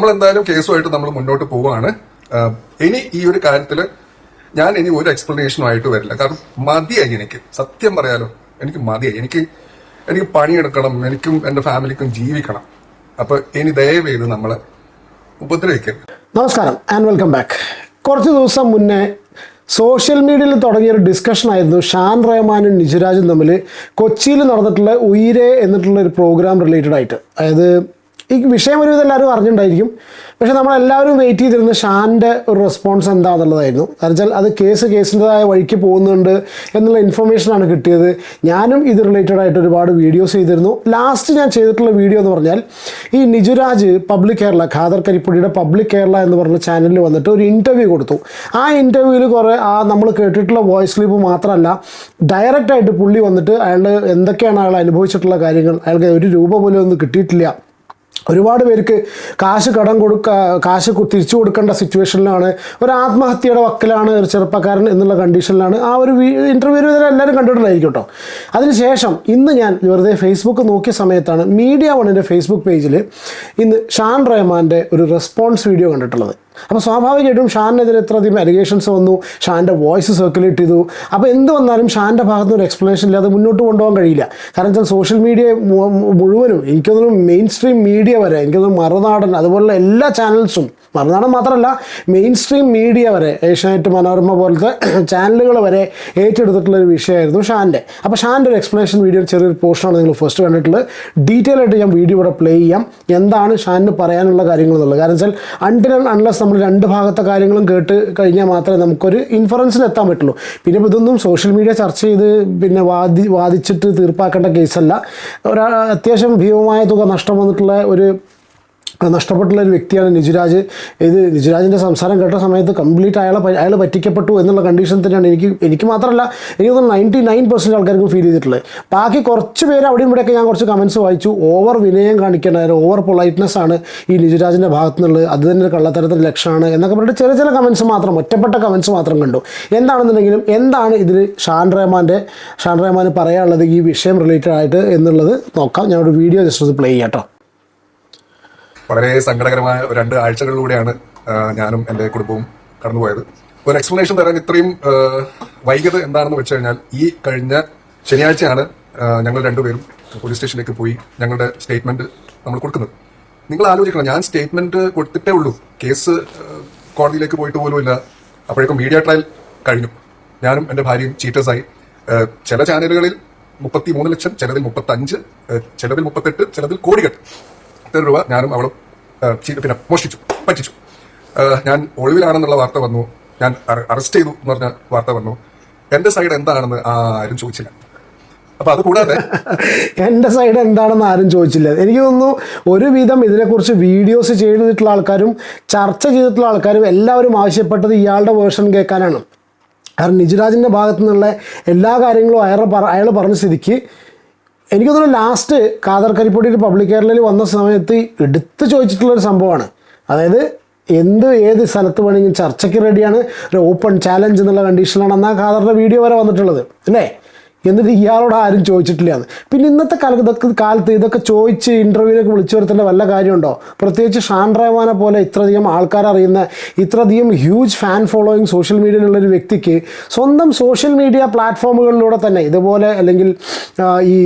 നമ്മൾ എന്തായാലും കേസുമായിട്ട് നമ്മൾ മുന്നോട്ട് പോവുകയാണ് ഇനി ഈ ഒരു കാര്യത്തിൽ ഞാൻ ഇനി ഒരു എക്സ്പ്ലനേഷനും ആയിട്ട് വരില്ല. കാരണം മതിയായി എനിക്ക്. സത്യം പറയാലോ എനിക്ക് മതിയായി. എനിക്ക് എനിക്ക് പണിയെടുക്കണം എനിക്കും എന്റെ ഫാമിലിക്കും ജീവിക്കണം. അപ്പൊ ഇനി ദയവേത് നമ്മളെ ഉപദ്രവിക്കരുത്. നമസ്കാരം ആൻഡ് വെൽക്കം ബാക്ക് കുറച്ച് ദിവസം മുന്നേ സോഷ്യൽ മീഡിയയിൽ തുടങ്ങിയ ഒരു ഡിസ്കഷൻ ആയിരുന്നു ഷാൻ റഹ്മാനും നിജരാജും തമ്മിൽ കൊച്ചിയിൽ നടന്നിട്ടുള്ള ഉയരെ എന്നിട്ടുള്ള ഒരു പ്രോഗ്രാം റിലേറ്റഡ് ആയിട്ട്. അതായത് ഈ വിഷയം ഒരുവിധം എല്ലാവരും അറിഞ്ഞിട്ടുണ്ടായിരിക്കും. പക്ഷേ നമ്മളെല്ലാവരും വെയിറ്റ് ചെയ്തിരുന്ന ഷാന്റെ ഒരു റെസ്പോൺസ് എന്താണെന്നുള്ളതായിരുന്നു കാരണം വെച്ചാൽ അത് കേസ് കേസിന്റെതായ വഴിക്ക് പോകുന്നുണ്ട് എന്നുള്ള ഇൻഫർമേഷനാണ് കിട്ടിയത്. ഞാനും ഇത് റിലേറ്റഡ് ആയിട്ട് ഒരുപാട് വീഡിയോസ് ചെയ്തിരുന്നു. ലാസ്റ്റ് ഞാൻ ചെയ്തിട്ടുള്ള വീഡിയോ എന്ന് പറഞ്ഞാൽ ഈ നിജുരാജ് പബ്ലിക് കേരള ഖാദർ കരിപ്പുടിയുടെ പബ്ലിക് കേരള എന്ന് പറഞ്ഞ ചാനലിൽ വന്നിട്ട് ഒരു ഇന്റർവ്യൂ കൊടുത്തു. ആ ഇന്റർവ്യൂവിൽ കുറേ ആ നമ്മൾ കേട്ടിട്ടുള്ള വോയിസ് ക്ലിപ്പ് മാത്രമല്ല ഡയറക്റ്റായിട്ട് പുള്ളി വന്നിട്ട് അയാൾ എന്തൊക്കെയാണ് അയാൾ അനുഭവിച്ചിട്ടുള്ള കാര്യങ്ങൾ അയാൾക്ക് ഒരു രൂപ പോലും ഒന്നും കിട്ടിയിട്ടില്ല. ഒരുപാട് പേർക്ക് കാശ് കടം കൊടുക്ക കാശ് തിരിച്ചു കൊടുക്കേണ്ട സിറ്റുവേഷനിലാണ്. ഒരു ആത്മഹത്യയുടെ വക്കലാണ് ഒരു ചെറുപ്പക്കാരൻ എന്നുള്ള കണ്ടീഷനിലാണ്. ആ ഒരു ഇന്റർവ്യൂ എല്ലാവരും കണ്ടിട്ടുണ്ടായിരിക്കും കേട്ടോ അതിനുശേഷം ഇന്ന് ഞാൻ വെറുതെ ഫേസ്ബുക്ക് നോക്കിയ സമയത്താണ് മീഡിയ വണ്ണിന്റെ ഫേസ്ബുക്ക് പേജിൽ ഇന്ന് ഷാൻ റഹ്മാന്റെ ഒരു റെസ്പോൺസ് വീഡിയോ കണ്ടിട്ടുള്ളത്. അപ്പോൾ സ്വാഭാവികമായിട്ടും ഷാനെതിരെ എത്രയധികം അലിഗേഷൻസ് വന്നു ഷാന്റെ വോയിസ് സർക്കുലേറ്റ് ചെയ്തു. അപ്പോൾ എന്ത് വന്നാലും ഷാന്റെ ഭാഗത്തുനിന്ന് ഒരു എക്സ്പ്ലനേഷൻ ഇല്ലാതെ മുന്നോട്ട് കൊണ്ടുപോകാൻ കഴിയില്ല. കാരണം വെച്ചാൽ സോഷ്യൽ മീഡിയ മുഴുവനും എനിക്കൊന്നും മെയിൻ സ്ട്രീം മീഡിയ വരെ എനിക്കൊന്നും മറുനാടൻ അതുപോലുള്ള എല്ലാ ചാനൽസും മറുനാടൻ മാത്രമല്ല മെയിൻ സ്ട്രീം മീഡിയ വരെ ഏഷ്യാനെറ്റ് മനോരമ പോലത്തെ ചാനലുകൾ വരെ ഏറ്റെടുത്തിട്ടുള്ള ഒരു വിഷയമായിരുന്നു ഷാന്റെ അപ്പോൾ ഷാന്റെ ഒരു എക്സ്പ്ലനേഷൻ വീഡിയോ ചെറിയൊരു പോർഷനാണ് നിങ്ങൾ ഫസ്റ്റ് കണ്ടിട്ടുള്ളത്. ഡീറ്റെയിൽ ആയിട്ട് ഞാൻ വീഡിയോ ഇവിടെ പ്ലേ ചെയ്യാം. എന്താണ് ഷാനിന് പറയാനുള്ള കാര്യങ്ങൾ എന്നുള്ളത്. കാരണം വെച്ചാൽ അൺടിൽ അൺലെസ് നമ്മൾ രണ്ട് ഭാഗത്തെ കാര്യങ്ങളും കേട്ട് കഴിഞ്ഞാൽ മാത്രമേ നമുക്കൊരു ഇൻഫറൻസിന് എത്താൻ പറ്റുള്ളൂ. പിന്നെ ഇതൊന്നും സോഷ്യൽ മീഡിയ ചർച്ച ചെയ്ത് പിന്നെ വാദി വാദിച്ചിട്ട് തീർപ്പാക്കേണ്ട കേസല്ല ഒരാ അത്യാവശ്യം ഭീമമായ തുക നഷ്ടം വന്നിട്ടുള്ള ഒരു നഷ്ടപ്പെട്ടുള്ള ഒരു വ്യക്തിയാണ് നിജുരാജ്. ഇത് നിജുരാജിന്റെ സംസാരം കേട്ട സമയത്ത് കംപ്ലീറ്റ് അയാളെ അയാൾ പറ്റിക്കപ്പെട്ടു എന്നുള്ള കണ്ടീഷൻ തന്നെയാണ് എനിക്ക് എനിക്ക് മാത്രമല്ല എനിക്ക് നയന്റി നയൻ പെർസെന്റ് ആൾക്കാർക്കും ഫീൽ ചെയ്തിട്ടുള്ളത്. ബാക്കി കുറച്ച് പേര് അവിടെയും ഇവിടെയൊക്കെ ഞാൻ കുറച്ച് കമൻസ് വായിച്ചു. ഓവർ വിനയം കാണിക്കേണ്ട ഓവർ പൊളൈറ്റ്നെസ് ആണ് ഈ നിജുരാജിന്റെ ഭാഗത്തു നിന്നുള്ളത് അത് തന്നെ ഒരു കള്ളത്തരത്തിന്റെ ലക്ഷണമാണ് എന്നൊക്കെ പറഞ്ഞിട്ട് ചെറിയ ചില കമൻസ് മാത്രം ഒറ്റപ്പെട്ട കമൻസ് മാത്രം കണ്ടു. എന്താണെന്നുണ്ടെങ്കിലും എന്താണ് ഇതിൽ ഷാൻ റഹ്മാന്റെ ഷാൻ റഹ്മാൻ പറയാനുള്ളത് ഈ വിഷയം റിലേറ്റഡ് ആയിട്ട് എന്നുള്ളത് നോക്കാം. ഞാനൊരു വീഡിയോ ജസ്റ്റ് ഒന്ന് പ്ലേ ചെയ്യാം കേട്ടോ വളരെ സങ്കടകരമായ രണ്ട് ആഴ്ചകളിലൂടെയാണ് ഞാനും എന്റെ കുടുംബവും കടന്നുപോയത്. ഒരു എക്സ്പ്ലനേഷൻ തരാൻ ഇത്രയും വൈകത എന്താണെന്ന് വെച്ച് കഴിഞ്ഞാൽ ഈ കഴിഞ്ഞ ശനിയാഴ്ചയാണ് ഞങ്ങൾ രണ്ടുപേരും പോലീസ് സ്റ്റേഷനിലേക്ക് പോയി ഞങ്ങളുടെ സ്റ്റേറ്റ്മെന്റ് നമ്മൾ കൊടുക്കുന്നത്. നിങ്ങൾ ആലോചിക്കണം ഞാൻ സ്റ്റേറ്റ്മെന്റ് കൊടുത്തിട്ടേ ഉള്ളൂ. കേസ് കോടതിയിലേക്ക് പോയിട്ട് പോലും ഇല്ല. അപ്പോഴേക്കും മീഡിയ ട്രയൽ കഴിഞ്ഞു. ഞാനും എന്റെ ഭാര്യയും ചീറ്റേഴ്സായി ചില ചാനലുകളിൽ മുപ്പത്തി മൂന്ന് ലക്ഷം ചിലതിൽ മുപ്പത്തി അഞ്ച് ചിലതിൽ മുപ്പത്തെട്ട് ചിലതിൽ കോടികൾ. ഇത്ര രൂപ ഞാനും അവളും പിന്നെ മോഷ്ടിച്ചു പറ്റിച്ചു. ഞാൻ ഒളിവിലാണെന്നുള്ള വാർത്ത വന്നു. ഞാൻ അറസ്റ്റ് ചെയ്തു എന്ന് പറഞ്ഞ വാർത്ത വന്നു. എന്റെ സൈഡ് എന്താണെന്ന് ആരും ചോദിച്ചില്ല. അപ്പൊ അത് കൂടാതെ എന്റെ സൈഡ് എന്താണെന്ന് ആരും ചോദിച്ചില്ല. എനിക്ക് തോന്നുന്നു ഒരുവിധം ഇതിനെക്കുറിച്ച് വീഡിയോസ് ചെയ്തിട്ടുള്ള ആൾക്കാരും ചർച്ച ചെയ്തിട്ടുള്ള ആൾക്കാരും എല്ലാവരും ആവശ്യപ്പെട്ടത് ഇയാളുടെ വേർഷൻ കേൾക്കാനാണ്. കാരണം നിജുരാജിന്റെ ഭാഗത്തു നിന്നുള്ള എല്ലാ കാര്യങ്ങളും അയാൾ അയാൾ പറഞ്ഞ സ്ഥിതിക്ക് എനിക്ക് തോന്നുന്നു ലാസ്റ്റ് ഖാദർ കരിപ്പൊടി പബ്ലിക് കേരളയിൽ വന്ന സമയത്ത് എടുത്ത് ചോദിച്ചിട്ടുള്ളൊരു സംഭവമാണ്. അതായത് എന്ത് ഏത് സ്ഥലത്ത് വേണമെങ്കിലും ചർച്ചയ്ക്ക് റെഡിയാണ് ഒരു ഓപ്പൺ ചാലഞ്ച് എന്നുള്ള കണ്ടീഷനാണ് എന്നാൽ ഖാദറിന്റെ വീഡിയോ വരെ വന്നിട്ടുള്ളത്. അല്ലേ? എന്നിട്ട് ഇയാളോട് ആരും ചോദിച്ചിട്ടില്ല പിന്നെ ഇന്നത്തെ കാലത്ത് കാലത്ത് ഇതൊക്കെ ചോദിച്ച് ഇന്റർവ്യൂവിലേക്ക് വിളിച്ചു വരുത്തേണ്ട വല്ല കാര്യമുണ്ടോ? പ്രത്യേകിച്ച് ഷാൻ റഹ്മാനെ പോലെ ഇത്രയധികം ആൾക്കാർ അറിയുന്ന ഇത്രയധികം ഹ്യൂജ് ഫാൻ ഫോളോയിങ് സോഷ്യൽ മീഡിയയിലുള്ള ഒരു വ്യക്തിക്ക് സ്വന്തം സോഷ്യൽ മീഡിയ പ്ലാറ്റ്ഫോമുകളിലൂടെ തന്നെ ഇതുപോലെ അല്ലെങ്കിൽ ഈ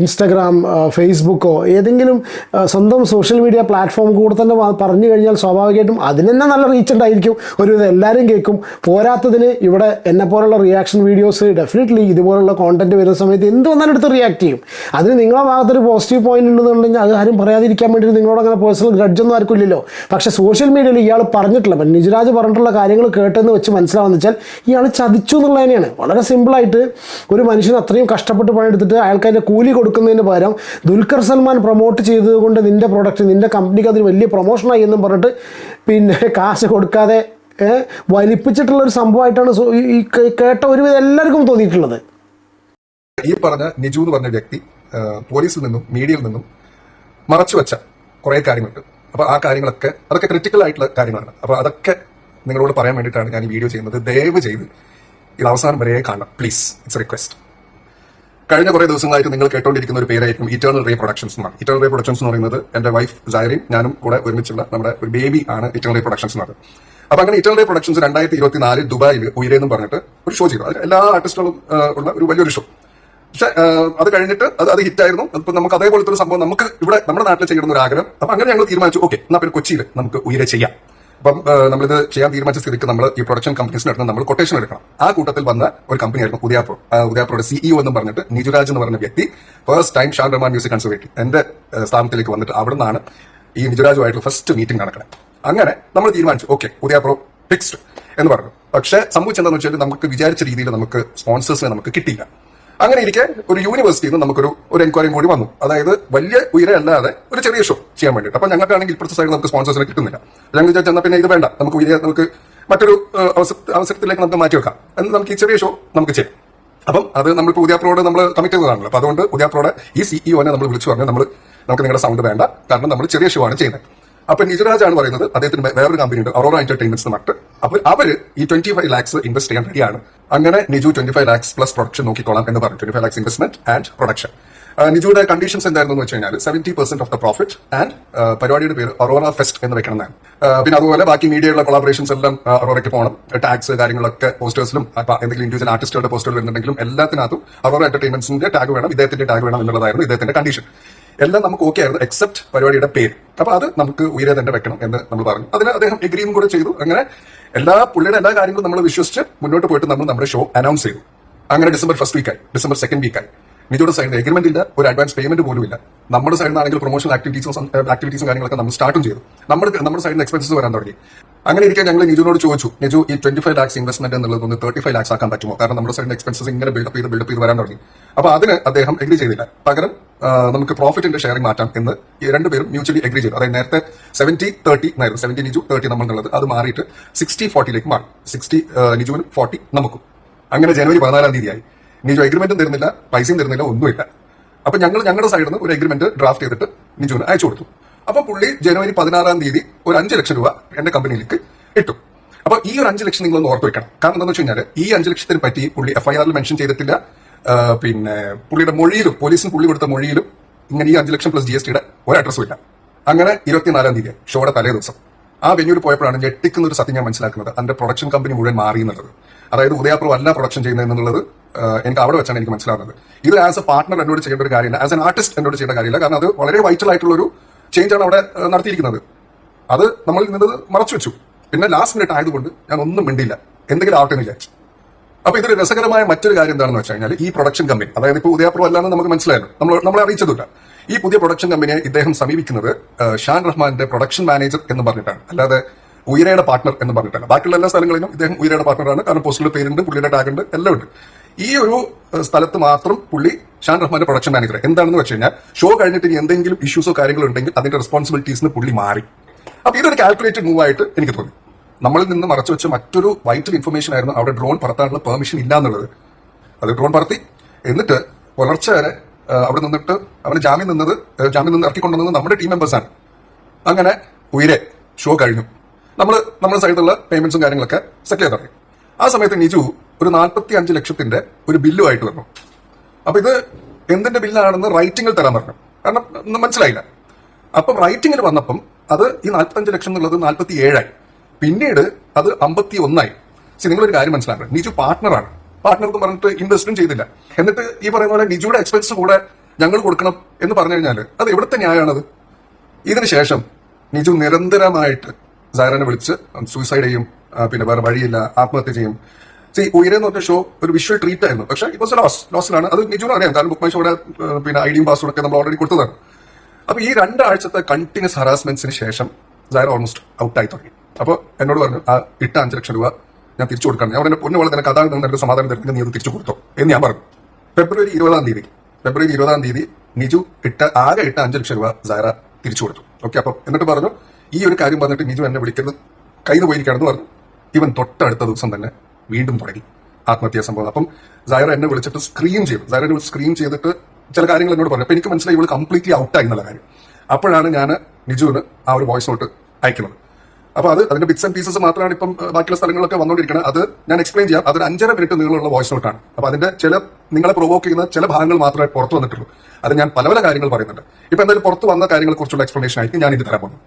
ഇൻസ്റ്റഗ്രാം ഫേസ്ബുക്കോ ഏതെങ്കിലും സ്വന്തം സോഷ്യൽ മീഡിയ പ്ലാറ്റ്ഫോം കൂടെ തന്നെ പറഞ്ഞു കഴിഞ്ഞാൽ സ്വാഭാവികമായിട്ടും അതിന് തന്നെ നല്ല റീച്ച് ഉണ്ടായിരിക്കും. ഒരുവിധം എല്ലാവരും കേൾക്കും. പോരാത്തതിന് ഇവിടെ എന്നെ പോലുള്ള റിയാക്ഷൻ വീഡിയോസ് ഡെഫിനറ്റ്ലി ഇതുപോലുള്ള കോണ്ടന്റ് വരുന്ന സമയത്ത് എന്ത് വന്നാലും എടുത്ത് റിയാക്ട് ചെയ്യും. അതിന് നിങ്ങളെ ഭാഗത്തൊരു പോസിറ്റീവ് പോയിന്റ് ഉണ്ടെന്നുണ്ടെങ്കിൽ അത് ആരും പറയാതിരിക്കാൻ വേണ്ടി നിങ്ങളോട് അങ്ങനെ പേഴ്സണൽ ഗ്രഡ്ജൊന്നും ആർക്കും ഇല്ലല്ലോ. പക്ഷേ സോഷ്യൽ മീഡിയയിൽ ഇയാൾ പറഞ്ഞിട്ടില്ല. അപ്പം നിജരാജ് പറഞ്ഞിട്ടുള്ള കാര്യങ്ങൾ കേട്ടെന്ന് വെച്ച് മനസ്സിലാവുന്ന വെച്ചാൽ ഇയാൾ ചതിച്ചു എന്നുള്ളത് തന്നെയാണ്. വളരെ സിമ്പിളായിട്ട് ഒരു മനുഷ്യൻ അത്രയും കഷ്ടപ്പെട്ട് പണിയെടുത്തിട്ട് അയാൾക്ക് അതിന്റെ കൂലി കൊടുക്കുന്നതിന് പകരം ദുൽഖർ സൽമാൻ പ്രൊമോട്ട് ചെയ്തതുകൊണ്ട് നിന്റെ പ്രൊഡക്റ്റ് നിന്റെ കമ്പനിക്ക് അതിന് വലിയ പ്രൊമോഷനായി എന്നും പറഞ്ഞിട്ട് പിന്നെ കാശ് കൊടുക്കാതെ വലിപ്പിച്ചിട്ടുള്ള ഒരു സംഭവമായിട്ടാണ് ഈ- കേട്ട ഒരുവിധം എല്ലാവർക്കും തോന്നിയിട്ടുള്ളത്. ഈ പറഞ്ഞ നിജു എന്ന് പറഞ്ഞ വ്യക്തി പോലീസിൽ നിന്നും മീഡിയയിൽ നിന്നും മറച്ചുവെച്ച കുറെ കാര്യങ്ങളുണ്ട്. അപ്പൊ ആ കാര്യങ്ങളൊക്കെ അതൊക്കെ ക്രിറ്റിക്കൽ ആയിട്ടുള്ള കാര്യങ്ങളാണ്. അപ്പൊ അതൊക്കെ നിങ്ങളോട് പറയാൻ വേണ്ടിയിട്ടാണ് ഞാൻ ഈ വീഡിയോ ചെയ്യുന്നത്. ദയവ് ചെയ്ത് ഇത് അവസാനം വരെ കാണണം. പ്ലീസ് ഇറ്റ്സ് റിക്വസ്റ്റ് കഴിഞ്ഞ കുറേ ദിവസങ്ങളായിട്ട് നിങ്ങൾ കേട്ടോണ്ടിരിക്കുന്ന ഒരു പേരായിരിക്കും ഇറ്റേണൽ റേ പ്രൊഡക്ഷൻസ് എന്നാണ്. ഇറ്റേണൽ റേ പ്രൊഡക്ഷൻസ് എന്ന് പറയുന്നത് എന്റെ വൈഫ് ജായറിയും ഞാനും കൂടെ ഒരുമിച്ചുള്ള നമ്മുടെ ഒരു ബേബി ആണ് ഇറ്റേണൽ റേ പ്രൊഡക്ഷൻസ് എന്ന് അപ്പൊ അങ്ങനെ ഇറ്റേണൽ റേ പ്രൊഡക്ഷൻസ് രണ്ടായിരത്തി ഇരുപത്തി നാലിൽ ദുബായിൽ ഉയരെ എന്ന് പറഞ്ഞിട്ട് ഒരു ഷോ ചെയ്തു. എല്ലാ ആർട്ടിസ്റ്റുകളും ഉള്ള ഒരു വലിയൊരു ഷോ പക്ഷെ അത് കഴിഞ്ഞിട്ട് അത് അത് ഹിറ്റായിരുന്നു. അപ്പൊ നമുക്ക് അതേപോലത്തെ ഒരു സംഭവം നമുക്ക് ഇവിടെ നമ്മുടെ നാട്ടിൽ ചെയ്യണമെന്ന് ഒരു ആഗ്രഹം. അപ്പൊ അങ്ങനെ ഞങ്ങൾ തീരുമാനിച്ചു ഓക്കെ എന്നാ പിന്നെ കൊച്ചിയിൽ നമുക്ക് ഉയരെ ചെയ്യാം. അപ്പം നമ്മളിത് ചെയ്യാൻ തീരുമാനിച്ച സ്ഥിതിക്ക് നമ്മൾ ഈ പ്രൊഡക്ഷൻ കമ്പനീസിന് അടുത്ത് നമ്മൾ കൊട്ടേഷൻ എടുക്കണം. ആ കൂട്ടത്തിൽ വന്ന ഒരു കമ്പനിയായിരുന്നു ആയിരുന്നു ഉദയാപ്രോയുടെ സിഇഒ എന്ന് പറഞ്ഞിട്ട് നിജുരാജ് എന്ന് പറഞ്ഞ വ്യക്തി first time Shan Rahman music conservative എന്റെ സ്ഥാനത്തിലേക്ക് വന്നിട്ട് അവിടെ നിന്നാണ് ഈ നിജുരാജുമായിട്ട് ഫസ്റ്റ് മീറ്റിംഗ് നടക്കുന്നത് അങ്ങനെ നമ്മൾ തീരുമാനിച്ചു ഓക്കെ ഉദയാപ്രോ ഫിക്സ്ഡ് എന്ന് പറഞ്ഞു. പക്ഷെ സംഭവിച്ചെന്താന്ന് വെച്ചാൽ നമുക്ക് വിചാരിച്ച രീതിയിൽ നമുക്ക് സ്പോൺസേഴ്സിനെ നമുക്ക് കിട്ടിയില്ല. അങ്ങനെ ഇരിക്കെ ഒരു യൂണിവേഴ്സിറ്റിയിൽ നിന്ന് നമുക്കൊരു ഒരു എൻക്വയറിയും കൂടി വന്നു. അതായത് വലിയ ഉയരല്ലാതെ ഒരു ചെറിയ ഷോ ചെയ്യാൻ വേണ്ടിയിട്ട്. അപ്പൊ ഞങ്ങൾക്കാണെങ്കിൽ ഇപ്പോഴത്തെ സൈഡിൽ നമുക്ക് സ്പോൺസേഴ്സിനെ കിട്ടുന്നില്ല. ഞങ്ങൾ ചെന്നാൽ പിന്നെ ഇത് വേണ്ട. നമുക്ക് ഉയരെ നമുക്ക് മറ്റൊരു അവസരത്തിലേക്ക് നമുക്ക് മാറ്റി വെക്കാം. എന്ന് നമുക്ക് ഈ ചെറിയ ഷോ നമുക്ക് ചെയ്യാം. അപ്പം അത് നമ്മൾ പുതിയാപ്രോട് നമ്മൾ കമ്മിറ്റ് ചെയ്തതാണല്ലോ. അപ്പൊ അതുകൊണ്ട് പുതിയാപ്രോടെ ഈ സിഇഒനെ നമ്മൾ വിളിച്ചു പറഞ്ഞാൽ നമ്മൾ നമുക്ക് നിങ്ങളുടെ സൗണ്ട് വേണ്ട. കാരണം നമ്മൾ ചെറിയ ഷോ ആണ് ചെയ്യുന്നത്. അപ്പൊ നിജരാജ് ആണ് പറയുന്നത്. അദ്ദേഹത്തിന് വേറൊരു കമ്പനി ഉണ്ട് അറോറ എന്റർടൈൻമെന്റ്സ് എന്ന് പറഞ്ഞിട്ട്. അപ്പൊ അവർ ഈ ട്വന്റി ഫൈവ് ലാക്സ് ഇൻവെസ്റ്റ് ചെയ്യാൻ റെഡിയാണ് അങ്ങനെ Niju twenty five lakhs plus production നോക്കിക്കോളാം എന്ന് പറഞ്ഞു. Twenty five lakhs investment and production നിജുയുടെ conditions എന്തായിരുന്നു വെച്ച് കഴിഞ്ഞാൽ seventy percent of the profit and പരിപാടിയുടെ പേര് അറോറ ഫെസ്റ്റ് എന്ന് വെക്കണം എന്നാണ്. പിന്നെ അതുപോലെ ബാക്കി മീഡിയയുള്ള കൊളാബറേഷൻസ് എല്ലാം അറോറയ്ക്ക് പോകണം. ടാക്സ് കാര്യങ്ങളൊക്കെ പോസ്റ്റേഴ്സിലും എന്തെങ്കിലും ഇൻഡിവിജ്വൽ ആർട്ടിസ്റ്റുകളുടെ പോസ്റ്റുകൾ വരുന്നുണ്ടെങ്കിലും എല്ലാത്തിനകത്തും അറോറ എന്റർടൈൻമെന്റ്സിന്റെ ടാഗ് വേണം ഇദ്ദേഹത്തിന്റെ ടാഗ് വേണം എന്നുള്ളതായിരുന്നു ഇദ്ദേഹത്തിന്റെ കണ്ടീഷൻ എല്ലാം നമുക്ക് ഓക്കെ ആയിരുന്നു എക്സെപ്റ്റ് പരിപാടിയുടെ പേര്. അപ്പൊ അത് നമുക്ക് ഉയരെ തന്നെ വെക്കണം എന്ന് നമ്മൾ പറഞ്ഞു. അതിന് അദ്ദേഹം എഗ്രിയും കൂടെ ചെയ്തു. അങ്ങനെ എല്ലാ പുള്ളിയുടെ എല്ലാ കാര്യങ്ങളും നമ്മൾ വിശ്വസിച്ച് മുന്നോട്ട് പോയിട്ട് നമ്മൾ നമ്മുടെ ഷോ അനൗൺസ് ചെയ്തു. അങ്ങനെ ഡിസംബർ ഫസ്റ്റ് വീക്കായി ഡിസംബർ സെക്കൻഡ് വീക്കായി നിജോയുടെ സൈഡിൽ എഗ്രിമെന്റ് ഇല്ല ഒരു അഡ്വാൻസ് പേയ്മെന്റ് പോലും ഇല്ല. നമ്മുടെ സൈഡിൽ നിന്നാണെങ്കിൽ പ്രൊമോഷണൽ ആക്ടിവിറ്റീസും ആക്ടിവിറ്റീസും കാര്യങ്ങളൊക്കെ നമ്മൾ സ്റ്റാർട്ടും ചെയ്തു. നമ്മുടെ നമ്മുടെ സൈഡിൽ എക്സ്പെൻസസ് വരാൻ തുടങ്ങി. അങ്ങനെ ഇരിക്കാൻ ഞങ്ങൾ നിജുനോട് ചോദിച്ചു നിജു ഈ ട്വന്റി ഫൈവ് ലാക്സ് ഇൻവെസ്റ്റ്മെന്റ് എന്നുള്ളത് ഒന്ന് തേർട്ടി ഫൈവ് ലാക്സ് ആക്കാൻ പറ്റുമോ? കാരണം നമ്മുടെ സൈഡിൽ എക്സ്പെൻസസ് ഇങ്ങനെ ബിൽഡപ്പ് ചെയ്ത് ബിൽഡപ്പ് ചെയ്ത് വരാൻ തുടങ്ങി. അപ്പോൾ അതിന് അദ്ദേഹം എഗ്രി ചെയ്തില്ല. പകരം നമുക്ക് പ്രോഫിറ്റിന്റെ ഷെയറിംഗ് മാറ്റാം എന്ന് രണ്ടുപേരും മ്യൂച്വലി എഗ്രി ചെയ്തു. അതായത് നേരത്തെ സെവന്റി തേർട്ടി എന്നായിരുന്നു. സെവന്റി നിജു തേർട്ടി നമ്മൾ എന്നുള്ളത് അത് മാറിയിട്ട് സിക്സ്റ്റി ഫോർട്ടിയിലേക്ക് മാറും. സിക്സ്റ്റി നിജുവിനും ഫോർട്ടി നമുക്കും. അങ്ങനെ ജനുവരി പതിനാലാം തീയതിയായി നിജു എഗ്രിമെന്റും തരുന്നില്ല പൈസയും തരുന്നില്ല ഒന്നുമില്ല. അപ്പൊ ഞങ്ങൾ ഞങ്ങളുടെ സൈഡിൽ നിന്ന് ഒരു എഗ്രിമെന്റ് ഡ്രാഫ്റ്റ് ചെയ്തിട്ട് നിജുവിന് അയച്ചു കൊടുത്തു. അപ്പൊ പുള്ളി ജനുവരി പതിനാറാം തീയതി ഒരു അഞ്ച് ലക്ഷം രൂപ എന്റെ കമ്പനിയിലേക്ക് ഇട്ടു. അപ്പൊ ഈ ഒരു അഞ്ച് ലക്ഷം നിങ്ങളൊന്ന് ഓർത്ത് വെക്കണം. കാരണം എന്താണെന്ന് വെച്ച് കഴിഞ്ഞാൽ ഈ അഞ്ച് ലക്ഷത്തിനെ പറ്റി പുള്ളി എഫ്ഐആറിൽ മെൻഷൻ ചെയ്തിട്ടില്ല. പിന്നെ പുള്ളിയുടെ മൊഴിയിലും പോലീസിന് പുള്ളി കൊടുത്ത മൊഴിയിലും ഇങ്ങനെ ഈ അഞ്ച് ലക്ഷം പ്ലസ് ജി എസ് ടിയുടെ ഒരു അഡ്രസ്സും ഇല്ല. അങ്ങനെ ഇരുപത്തിനാലാം തീയതി ഷോയുടെ തലേ ദിവസം. ആ വെന്യൂർ പോയപ്പോഴാണ് ഞെട്ടിക്കുന്ന ഒരു സത്യം ഞാൻ മനസ്സിലാക്കുന്നത്. അതിന്റെ പ്രൊഡക്ഷൻ കമ്പനി മുഴുവൻ മാറി എന്നുള്ളത്. അതായത് ഉദയാപ്രോ അല്ല പ്രൊഡക്ഷൻ ചെയ്യുന്നത് എന്നുള്ളത് എനിക്ക് അവിടെ വെച്ചാണ് എനിക്ക് മനസ്സിലാവുന്നത്. ഇത് ആസ് എ പാർട്ണർ എന്നോട് ചെയ്യേണ്ട ഒരു കാര്യമില്ല. ആസ് എൻ ആർട്ടിസ്റ്റ് എന്നോട് ചെയ്യേണ്ട കാര്യമില്ല. കാരണം അത് വളരെ വൈറ്റൽ ആയിട്ടുള്ള ഒരു ചേഞ്ച് ആണ് അവിടെ നടത്തിയിരിക്കുന്നത്. അത് നമ്മൾ നിന്നത് മറച്ചു വെച്ചു. പിന്നെ ലാസ്റ്റ് മിനിറ്റ് ആയതുകൊണ്ട് ഞാൻ ഒന്നും മിണ്ടില്ല എന്തെങ്കിലും ആവട്ടെ എന്ന് വിചാരിച്ചു. അപ്പൊ ഇതിൽ രസകരമായ മറ്റൊരു കാര്യം എന്താണെന്ന് വെച്ച് കഴിഞ്ഞാൽ ഈ പ്രൊഡക്ഷൻ കമ്പനി അതായത് ഇപ്പോൾ ഉദയപ്രോ അല്ലാന്ന് നമുക്ക് മനസ്സിലായല്ലോ. നമ്മൾ നമ്മളെ അറിയിച്ചതില്ല ഈ പുതിയ പ്രൊഡക്ഷൻ കമ്പനിയെ ഇദ്ദേഹം സമീപിക്കുന്നത് ഷാൻ റഹ്മാന്റെ പ്രൊഡക്ഷൻ മാനേജർ എന്ന് പറഞ്ഞിട്ടാണ്. അല്ലാതെ ഉയരയുടെ പാർട്ണർ എന്ന് പറഞ്ഞിട്ടാണ് ബാക്കിയുള്ള എല്ലാ സ്ഥലങ്ങളിലും ഇദ്ദേഹം ഉയരയുടെ പാർട്ണറാണ് കാരണം പോസ്റ്റിലെ പേരുണ്ട് പുള്ളിയുടെ ടാഗ് ഉണ്ട് എല്ലാം ഉണ്ട്. ഈ ഒരു സ്ഥലത്ത് മാത്രം പുള്ളി ഷാൻ റഹ്മാന്റെ പ്രൊഡക്ഷൻ മാനേജർ എന്താണെന്ന് വെച്ച് കഴിഞ്ഞാൽ ഷോ കഴിഞ്ഞിട്ട് ഇനി എന്തെങ്കിലും ഇഷ്യൂസോ കാര്യങ്ങളോ ഉണ്ടെങ്കിൽ അതിന്റെ റെസ്പോൺസിബിലിറ്റീസിന് പുള്ളി മാറി. അപ്പൊ ഇതൊരു കാൽക്കുലേറ്റഡ് മൂവ് ആയിട്ട് എനിക്ക് തോന്നി. നമ്മളിൽ നിന്ന് മറച്ചു വെച്ച മറ്റൊരു വൈറ്റൽ ഇൻഫർമേഷൻ ആയിരുന്നു അവിടെ ഡ്രോൺ പറത്താനുള്ള പെർമിഷൻ ഇല്ല എന്നുള്ളത് അത് ഡ്രോൺ പറത്തി. എന്നിട്ട് പുലർച്ചെ വരെ അവിടെ നിന്നിട്ട് അവന് ജാമ്യം നിന്നത് ജാമ്യം നിന്ന് ഇറക്കിക്കൊണ്ടുവന്നത് നമ്മുടെ ടീം മെമ്പേഴ്സാണ് അങ്ങനെ ഉയരെ ഷോ കഴിഞ്ഞു. നമ്മൾ നമ്മുടെ സൈഡിലുള്ള പേയ്മെന്റ്സും കാര്യങ്ങളൊക്കെ സെറ്റിൽ ചെയ്ത് തുടങ്ങി ആ സമയത്ത് നിജു ഒരു നാൽപ്പത്തി അഞ്ച് ലക്ഷത്തിന്റെ ഒരു ബില്ലുമായിട്ട് വന്നു. അപ്പൊ ഇത് എന്തിന്റെ ബില്ലാണെന്ന് റൈറ്റിംഗിൽ തരാൻ പറഞ്ഞു. കാരണം മനസ്സിലായില്ല. അപ്പം റൈറ്റിംഗിൽ വന്നപ്പം അത് ഈ നാൽപ്പത്തഞ്ച് ലക്ഷം എന്നുള്ളത് നാൽപ്പത്തി ഏഴായി പിന്നീട് അത് അമ്പത്തി ഒന്നായി പക്ഷെ നിങ്ങളൊരു കാര്യം മനസ്സിലാക്കണം. നിജു പാർട്ട്ണറാണ് പാർട്ട്ണർ എന്ന് പറഞ്ഞിട്ട് ഇൻവെസ്റ്റും ചെയ്തില്ല. എന്നിട്ട് ഈ പറയുന്ന പോലെ നിജിയുടെ എക്സ്പെൻസ് കൂടെ ഞങ്ങൾ കൊടുക്കണം എന്ന് പറഞ്ഞു കഴിഞ്ഞാൽ അത് എവിടുത്തെ ന്യായമാണത്? ഇതിനുശേഷം നിജു നിരന്തരമായിട്ട് സൈറനെ വിളിച്ച് സൂയിസൈഡ് ചെയ്യും പിന്നെ വേറെ വഴിയില്ല ആത്മഹത്യ ചെയ്യും. സി ഉയരെ എന്ന് പറഞ്ഞ ഷോ ഒരു വിഷ്വൽ ട്രീറ്റ് ആയിരുന്നു. പക്ഷേ ഇപ്പൊ ലോസ് ലോസിലാണ് അത് നിജു അറിയാം. കാരണം ബുക്ക് മൈ ഷോയുടെ ആ, പിന്നെ ഐഡിയും പാസ്വേഡ് ഒക്കെ നമ്മൾ ഓൾറെഡി കൊടുത്തതാണ്. അപ്പൊ ഈ രണ്ടാഴ്ചത്തെ കണ്ടിന്യൂസ് ഹറാസ്മെന്റ്സിന് ശേഷം സൈറ ഓൾമോസ്റ്റ് ഔട്ടായി തുടങ്ങി. അപ്പോൾ എന്നോട് പറഞ്ഞു ആ ഇട്ട അഞ്ച് ലക്ഷം രൂപ ഞാൻ തിരിച്ചു കൊടുക്കണം. ഞാൻ എന്റെ പൊന്നുപോലെ തന്നെ കഥ നിനക്ക് സമാധാനം തരത്തിന് നീ അത് തിരിച്ചു കൊടുത്തോ എന്ന് ഞാൻ പറഞ്ഞു. ഫെബ്രുവരി ഇരുപതാം തീയതി ഫെബ്രുവരി ഇരുപതാം തീയതി നിജു ഇട്ട ആകെ ഇട്ട അഞ്ച് ലക്ഷം രൂപ സാറ തിരിച്ചു കൊടുത്തു. ഓക്കെ അപ്പം എന്നിട്ട് പറഞ്ഞു ഈ ഒരു കാര്യം പറഞ്ഞിട്ട് നിജു എന്നെ വിളിക്കുന്നത് കയ്യിൽ പോയിരിക്കുകയാണെന്ന് പറഞ്ഞു. ഇവൻ തൊട്ടടുത്ത ദിവസം തന്നെ വീണ്ടും തുടങ്ങി ആത്മഹത്യാ സംഭവം. അപ്പം സൈറ എന്നെ വിളിച്ചിട്ട് സ്ക്രീൻ ചെയ്തു. സൈറ എന്നെ സ്ക്രീൻ ചെയ്തിട്ട് ചില കാര്യങ്ങൾ എന്നോട് പറഞ്ഞു. അപ്പൊ എനിക്ക് മനസ്സിലായി ഇവൾ കംപ്ലീറ്റ്ലി ഔട്ടായി എന്നുള്ള കാര്യം. അപ്പോഴാണ് ഞാൻ നിജുവിന് ആ ഒരു വോയിസ് നോട്ട് അയക്കുന്നത്. അപ്പൊ അത് അതിന്റെ ബിറ്റ്സ് ആൻഡ് പീസസ് മാത്രമാണ് ഇപ്പം ബാക്കിയുള്ള സ്ഥലങ്ങളൊക്കെ വന്നുകൊണ്ടിരിക്കുന്നത് അത് ഞാൻ എക്സ്പ്ലെയിൻ ചെയ്യാം. അതൊരു അഞ്ചര മിനിറ്റ് നീളമുള്ള വോയിസ് നോട്ടാണ് അപ്പൊ അതിന്റെ ചില നിങ്ങളെ പ്രൊവോക്ക് ചെയ്യുന്ന ചില ഭാഗങ്ങൾ മാത്രമേ പുറത്തു വന്നിട്ടുള്ളൂ. അത് ഞാൻ പല പല കാര്യങ്ങൾ പറയുന്നുണ്ട്. ഇപ്പൊ എന്തായാലും പുറത്തു വന്ന കാര്യങ്ങളെ കുറിച്ചുള്ള എക്സ്പ്ലനേഷൻ ആയിരിക്കും ഞാൻ ഇത് തരാൻ പോകുന്നത്.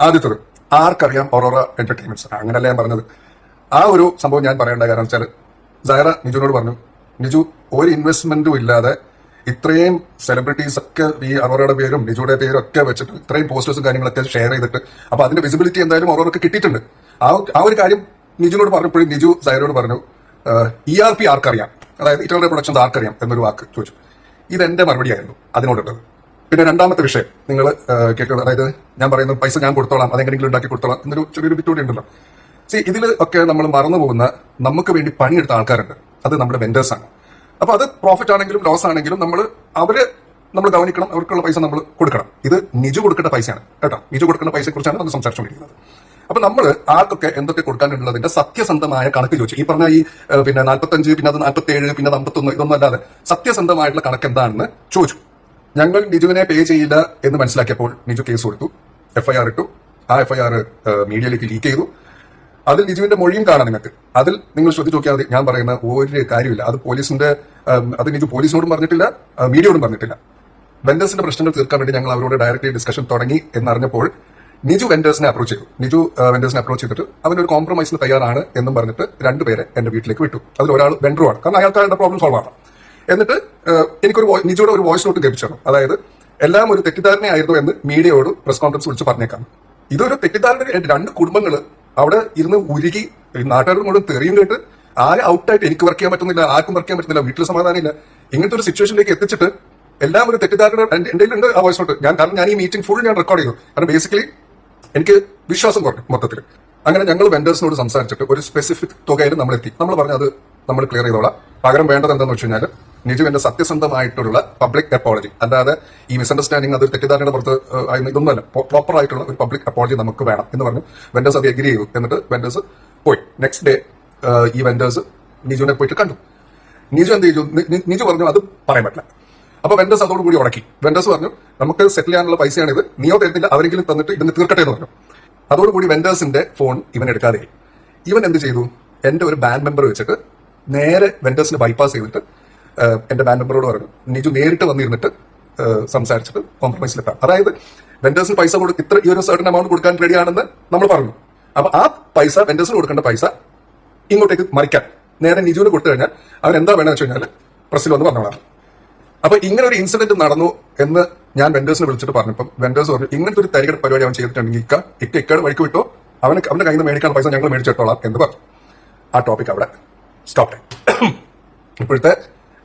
ആദ്യത്തത് ആർക്കറിയാം ഒറോറ എന്റർടൈൻമെന്റ്സ് അങ്ങനല്ല ഞാൻ പറഞ്ഞത്. ആ ഒരു സംഭവം ഞാൻ പറയേണ്ട കാരണം വെച്ചാൽ സഹറ നിജുനോട് പറഞ്ഞു നിജു ഒരു ഇൻവെസ്റ്റ്മെന്റും ഇല്ലാതെ ഇത്രയും സെലിബ്രിറ്റീസ് ഒക്കെ ഈ അറോറയുടെ പേരും നിജുടെ പേരും ഒക്കെ വെച്ചിട്ട് ഇത്രയും പോസ്റ്റേഴ്സും കാര്യങ്ങളൊക്കെ ഷെയർ ചെയ്തിട്ട് അപ്പൊ അതിന്റെ വിസിബിലിറ്റി എന്തായാലും അറോറൊക്കെ കിട്ടിയിട്ടുണ്ട്. ആ ആ ഒരു കാര്യം നിജുനോട് പറഞ്ഞപ്പോഴും നിജു സൈറോട് പറഞ്ഞു ഇ ആർ പി ആർക്കറിയാം? അതായത് ഇറ്റോറിയ പ്രൊഡക്ഷൻ ആർക്കറിയാം എന്നൊരു വാക്ക് ചോദിച്ചു. ഇതെന്റെ മറുപടിയായിരുന്നു അതിനോടുള്ളത്. പിന്നെ രണ്ടാമത്തെ വിഷയം നിങ്ങൾ കേൾക്കുന്നത് അതായത് ഞാൻ പറയുന്നത് പൈസ ഞാൻ കൊടുത്തോളാം അതെങ്ങനെയെങ്കിലും ഉണ്ടാക്കി കൊടുത്തോളാം എന്നൊരു ചെറിയൊരു ബിറ്റൂടി ഉണ്ടല്ലോ. സി ഇതിൽ ഒക്കെ നമ്മൾ മറന്നു പോകുന്ന നമുക്ക് വേണ്ടി പണിയെടുത്ത ആൾക്കാരുണ്ട്. അത് നമ്മുടെ വെൻഡേഴ്സ് ആണ്. അപ്പൊ അത് പ്രോഫിറ്റ് ആണെങ്കിലും ലോസ് ആണെങ്കിലും നമ്മൾ അവർ നമ്മൾ ഗവനിക്കണം അവർക്കുള്ള പൈസ നമ്മൾ കൊടുക്കണം. ഇത് നിജു കൊടുക്കേണ്ട പൈസയാണ്. കേട്ടോ? നിജു കൊടുക്കേണ്ട പൈസയെ കുറിച്ചാണ് നമ്മൾ സംസാരിച്ചുകൊണ്ടിരിക്കുന്നത്. അപ്പൊ നമ്മൾ ആർക്കൊക്കെ എന്തൊക്കെ കൊടുക്കാനുള്ളതിന്റെ സത്യസന്ധമായ കണക്ക് ചോദിച്ചു ഈ പറഞ്ഞ ഈ പിന്നെ നാൽപ്പത്തഞ്ച് പിന്നെ അത് നാൽപ്പത്തി ഏഴ് പിന്നെ അമ്പത്തൊന്ന് ഇതൊന്നും അല്ലാതെ സത്യസന്ധമായിട്ടുള്ള കണക്ക് എന്താണെന്ന് ചോദിച്ചു. ഞങ്ങൾ നിജുവിനെ പേ ചെയ്യില്ല എന്ന് മനസ്സിലാക്കിയപ്പോൾ നിജു കേസ് കൊടുത്തു. എഫ്ഐആർ ഇട്ടു. ആ എഫ്ഐആർ മീഡിയയിലേക്ക് ലീക്ക് ചെയ്തു. അതിൽ ലിജുവിന്റെ മൊഴിയും കാണാം നിങ്ങൾക്ക് അതിൽ നിങ്ങൾ ശ്രദ്ധിച്ച് നോക്കിയാൽ മതി ഞാൻ പറയുന്ന ഒരു കാര്യമില്ല. അത് പോലീസിന്റെ അത് ലിജു പോലീസിനോടും പറഞ്ഞിട്ടില്ല മീഡിയയോടും പറഞ്ഞിട്ടില്ല. വെൻഡേഴ്സിന്റെ പ്രശ്നങ്ങൾ തീർക്കാൻ വേണ്ടി ഞങ്ങൾ അവരോട് ഡയറക്റ്റ്ലി ഡിസ്കഷൻ തുടങ്ങി എന്നറിഞ്ഞപ്പോൾ നിജു വെൻഡേഴ്സിനെ അപ്രോച്ച് ചെയ്തു. നിജു വെൻഡേഴ്സിനെ അപ്രോച്ച് ചെയ്തിട്ട് അവനൊരു കോംപ്രമൈസിന് തയ്യാറാണ് എന്നും പറഞ്ഞിട്ട് രണ്ടുപേരെ എന്റെ വീട്ടിലേക്ക് വിട്ടു. അതിൽ ഒരാൾ വെൻഡറുമാണ് കാരണം അയാൾക്ക് അയാളുടെ പ്രോബ്ലം സോൾവ് ആണ്. എന്നിട്ട് എനിക്കൊരു നിജുയുടെ ഒരു വോയിസ് നോട്ട് ലഭിച്ചു അതായത് എല്ലാം ഒരു തെറ്റിദ്ധാരണയായിരുന്നു എന്ന് മീഡിയയോട് പ്രസ് കോൺഫറൻസ് വിളിച്ച് പറഞ്ഞേക്കാം. ഇതൊരു തെറ്റിദ്ധാരണ രണ്ട് കുടുംബങ്ങൾ അവിടെ ഇരുന്ന് ഉരുകി നാട്ടുകാരും കൊണ്ട് തെറിയും കേട്ട് ആരെ ഔട്ടായിട്ട് എനിക്ക് വർക്ക് ചെയ്യാൻ പറ്റുന്നില്ല ആർക്കും വർക്ക് ചെയ്യാൻ പറ്റുന്നില്ല വീട്ടിൽ സമാധാനമില്ല. ഇങ്ങനത്തെ ഒരു സിറ്റുവേഷനിലേക്ക് എത്തിച്ചിട്ട് എല്ലാം ഒരു തെറ്റിദ്ധാരണ എന്റെ ഉണ്ട് ആ വോയിസ് നോട്ട് ഞാൻ കാരണം ഞാൻ ഈ മീറ്റിംഗ് ഫുൾ ഞാൻ റെക്കോർഡ് ചെയ്തു. കാരണം ബേസിക്കലി എനിക്ക് വിശ്വാസം കുറഞ്ഞു മൊത്തത്തിൽ അങ്ങനെ ഞങ്ങൾ വെൻഡേഴ്സിനോട് സംസാരിച്ചിട്ട് ഒരു സ്പെസിഫിക് തുകയിൽ നമ്മൾ എത്തി നമ്മൾ പറഞ്ഞു അത് നമ്മൾ ക്ലിയർ ചെയ്തോളാം. പകരം വേണ്ടത് എന്താണെന്ന് വെച്ച് കഴിഞ്ഞാൽ നിജുവിന്റെ സത്യസന്ധമായിട്ടുള്ള പബ്ലിക് അപ്പോളജി അല്ലാതെ ഈ മിസ്അണ്ടർസ്റ്റാൻഡിങ് അതൊരു തെറ്റിദ്ധാരണയുടെ പുറത്ത് ഇതൊന്നുമല്ല പ്രോപ്പർ ആയിട്ടുള്ള ഒരു പബ്ലിക് അപ്പോളജി നമുക്ക് വേണം എന്ന് പറഞ്ഞു വെൻഡേഴ്സ് അത് എഗ്രി ചെയ്തു. എന്നിട്ട് വെൻഡേഴ്സ് പോയി. നെക്സ്റ്റ് ഡേ ഈ വെൻഡേഴ്സ് നിജുവിനെ പോയിട്ട് കണ്ടു. നിജു എന്ത് ചെയ്തു? നിജു പറഞ്ഞു അത് പറയാൻ പറ്റില്ല. അപ്പൊ വെൻഡേഴ്സ് അതോടുകൂടി ഉടക്കി. വെൻഡേഴ്സ് പറഞ്ഞു നമുക്ക് സെറ്റിൽ ചെയ്യാനുള്ള പൈസയാണ് ഇത് നീയോ തരുന്നില്ല. അവരെങ്കിലും തന്നിട്ട് ഇതിന് തീർക്കട്ടെ എന്ന് പറഞ്ഞു. അതോടുകൂടി വെൻഡേഴ്സിന്റെ ഫോൺ ഇവൻ എടുക്കാതെ ഇവൻ എന്ത് ചെയ്തു? എന്റെ ഒരു ബാൻഡ് മെമ്പർ വെച്ചിട്ട് നേരെ വെൻഡേഴ്സിന് ബൈപ്പാസ് ചെയ്തിട്ട് എന്റെ ബാൻഡ് മെമ്പറോട് പറഞ്ഞു നിജു നേരിട്ട് വന്നിരുന്നിട്ട് സംസാരിച്ചിട്ട് കോംപ്രമൈസിലെത്താം അതായത് വെൻഡേഴ്സിന് പൈസ കൊടുക്കും ഇത്ര ഈ ഒരു സർട്ടൻ എമൗണ്ട് കൊടുക്കാൻ റെഡിയാണെന്ന് നമ്മൾ പറഞ്ഞു. അപ്പൊ ആ പൈസ വെൻഡേഴ്സിന് കൊടുക്കേണ്ട പൈസ ഇങ്ങോട്ടേക്ക് മറിക്കാൻ നേരെ നിജുവിന് കൊടുത്തു കഴിഞ്ഞാൽ അവൻ എന്താ വേണമെന്ന് വെച്ച് കഴിഞ്ഞാൽ പ്രസിൽ വന്ന് പറഞ്ഞോളാം. അപ്പൊ ഇങ്ങനെ ഒരു ഇൻസിഡന്റ് നടന്നു എന്ന് ഞാൻ വെൻഡേഴ്സിനെ വിളിച്ചിട്ട് പറഞ്ഞപ്പം വെൻഡേഴ്സ് പറഞ്ഞു ഇങ്ങനത്തെ ഒരു തരികട പരിപാടി അവൻ ചെയ്തിട്ടുണ്ടെങ്കിൽ ഇക്ക ഇക്ക ഇക്കയുടെ വഴിക്ക് വിട്ടോ. അവന് അവന്റെ കയ്യിൽ നിന്ന് മേടിക്കാൻ പൈസ ഞങ്ങൾ മേടിച്ചിട്ടോളാം എന്ന് പറഞ്ഞു. ആ ടോപ്പിക് അവിടെ. സ്റ്റോപ്പ് ഇപ്പോഴത്തെ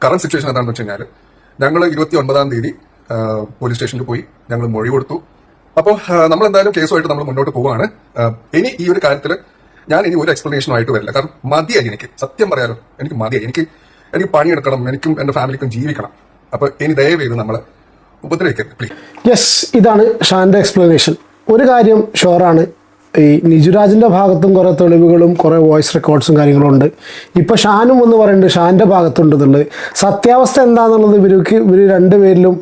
കറണ്ട് സിറ്റുവേഷൻ എന്താണെന്ന് വെച്ച് കഴിഞ്ഞാൽ ഞങ്ങൾ ഇരുപത്തി ഒൻപതാം തീയതി പോലീസ് സ്റ്റേഷനിൽ പോയി. ഞങ്ങൾ മൊഴി കൊടുത്തു. അപ്പോൾ നമ്മൾ എന്തായാലും കേസുമായിട്ട് നമ്മൾ മുന്നോട്ട് പോവുകയാണ് ഇനി ഈ ഒരു കാര്യത്തിൽ ഞാൻ ഇനി ഒരു എക്സ്പ്ലനേഷനും ആയിട്ട് വരില്ല. കാരണം മതിയായി എനിക്ക്. സത്യം പറയാലോ എനിക്ക് മതിയായി. എനിക്ക് എനിക്ക് പണിയെടുക്കണം എനിക്കും എന്റെ ഫാമിലിക്കും ജീവിക്കണം. അപ്പോൾ ഇനി ദയവ് ചെയ്ത് നമ്മളെ ഉപദ്രവിക്കരുത് പ്ലീസ് യെസ് ഇതാണ് ഷാന്റെ എക്സ്പ്ലനേഷൻ ഒരു കാര്യം ഷുവറാണ് ഈ നിജുരാജിന്റെ ഭാഗത്തും കുറേ തെളിവുകളും കുറേ വോയിസ് റെക്കോർഡ്സും കാര്യങ്ങളും ഉണ്ട്. ഇപ്പോൾ ഷാനും എന്ന് പറയുന്നുണ്ട് ഷാന്റെ ഭാഗത്തുണ്ട് എന്നുള്ളത് സത്യാവസ്ഥ എന്താണെന്നുള്ളത് ഇവർക്ക് ഇവർ രണ്ടുപേരിലും പേരിലും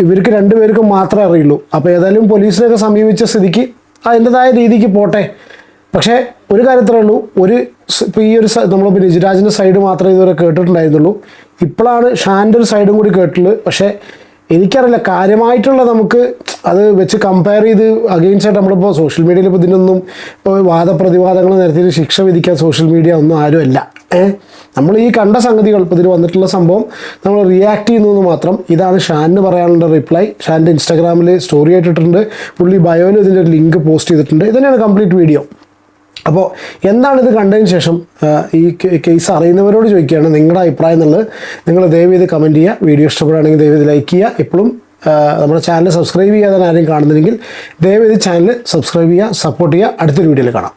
ഇവർക്ക് രണ്ടുപേർക്കും മാത്രമേ അറിയുള്ളൂ. അപ്പോൾ ഏതായാലും പോലീസിനെയൊക്കെ സമീപിച്ച സ്ഥിതിക്ക് അതിന്റെതായ രീതിക്ക് പോട്ടെ. പക്ഷേ ഒരു കാര്യത്തിലേ ഉള്ളൂ. ഒരു ഇപ്പോൾ ഈ ഒരു നമ്മളിപ്പോൾ നിജുരാജിന്റെ സൈഡ് മാത്രമേ ഇതുവരെ കേട്ടിട്ടുണ്ടായിരുന്നുള്ളൂ. ഇപ്പോഴാണ് ഷാന്റെ ഒരു സൈഡും കൂടി കേട്ടിട്ടുള്ളത്. പക്ഷേ എനിക്കറിയില്ല കാര്യമായിട്ടുള്ള നമുക്ക് അത് വെച്ച് കമ്പയർ ചെയ്ത് അഗെയിൻസ്റ്റ് ആയിട്ട് നമ്മളിപ്പോൾ സോഷ്യൽ മീഡിയയിൽ ഇപ്പോൾ ഇതിനൊന്നും ഇപ്പോൾ വാദപ്രതിവാദങ്ങൾ നേരത്തെ ശിക്ഷ വിധിക്കാൻ സോഷ്യൽ മീഡിയ ഒന്നും ആരുമല്ല ഏഹ് നമ്മൾ ഈ കണ്ട സംഗതികൾ ഇപ്പോൾ ഇതിൽ വന്നിട്ടുള്ള സംഭവം നമ്മൾ റിയാക്ട് ചെയ്യുന്നു മാത്രം. ഇതാണ് ഷാനിന് പറയാനുള്ള റിപ്ലൈ ഷാന്റെ ഇൻസ്റ്റാഗ്രാമിൽ സ്റ്റോറി ആയിട്ടിട്ടുണ്ട്. പുള്ളി ബയോയിൽ ഇതിന്റെ ഒരു ലിങ്ക് പോസ്റ്റ് ചെയ്തിട്ടുണ്ട്. ഇതന്നെയാണ് കംപ്ലീറ്റ് വീഡിയോ അപ്പോൾ എന്താണ് ഇത് കണ്ടതിന് ശേഷം ഈ കേസ് അറിയുന്നവരോട് ചോദിക്കുകയാണ് നിങ്ങളുടെ അഭിപ്രായം എന്നുള്ളത്. നിങ്ങൾ ദയവ് ചെയ്ത് കമന്റ് ചെയ്യുക. വീഡിയോ ഇഷ്ടപ്പെടുകയാണെങ്കിൽ ദയവ് ചെയ്ത് ലൈക്ക് ചെയ്യുക. എപ്പോഴും നമ്മുടെ ചാനൽ സബ്സ്ക്രൈബ് ചെയ്യാതെ ആരെയും കാണുന്നില്ലെങ്കിൽ ദയവ് ചെയ്ത് ചാനൽ സബ്സ്ക്രൈബ് ചെയ്യുക സപ്പോർട്ട് ചെയ്യുക. അടുത്തൊരു വീഡിയോയിൽ കാണാം.